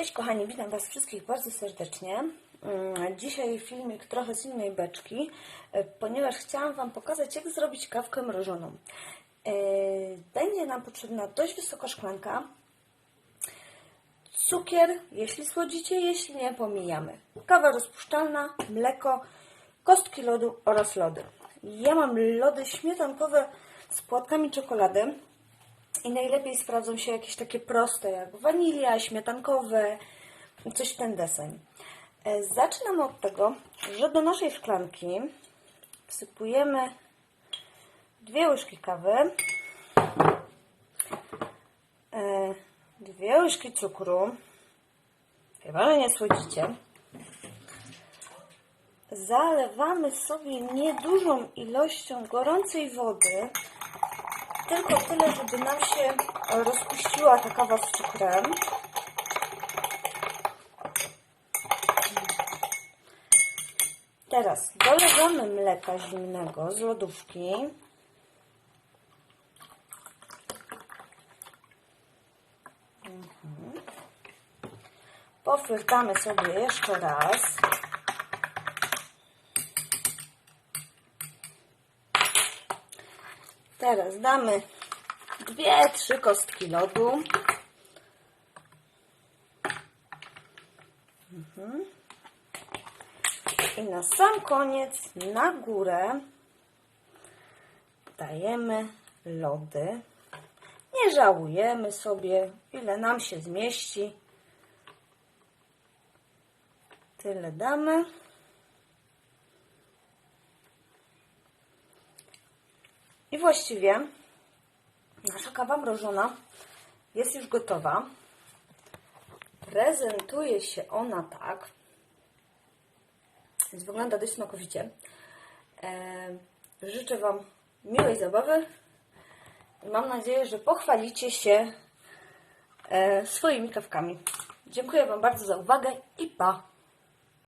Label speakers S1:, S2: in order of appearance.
S1: Cześć kochani, witam Was wszystkich bardzo serdecznie. Mm, Dzisiaj filmik trochę z innej beczki, e, ponieważ chciałam Wam pokazać, jak zrobić kawkę mrożoną. E, Będzie nam potrzebna dość wysoka szklanka, cukier, jeśli słodzicie, jeśli nie, pomijamy. Kawa rozpuszczalna, mleko, kostki lodu oraz lody. Ja mam lody śmietankowe z płatkami czekolady. I najlepiej sprawdzą się jakieś takie proste, jak wanilia, śmietankowe, coś w ten deseń. E, Zaczynamy od tego, że do naszej szklanki wsypujemy dwie łyżki kawy, e, dwie łyżki cukru, chyba, że nie słodzicie. Zalewamy sobie niedużą ilością gorącej wody, tylko tyle, żeby nam się rozpuściła ta kawa z cukrem. Teraz dolewamy mleka zimnego z lodówki. Mhm. Poflirtamy sobie jeszcze raz. Teraz damy dwie, trzy kostki lodu. Mhm. I na sam koniec, na górę dajemy lody. Nie żałujemy sobie, ile nam się zmieści. Tyle damy. I właściwie nasza kawa mrożona jest już gotowa. Prezentuje się ona tak. Więc wygląda dość smakowicie. E, życzę Wam miłej zabawy i mam nadzieję, że pochwalicie się e, swoimi kawkami. Dziękuję Wam bardzo za uwagę i pa!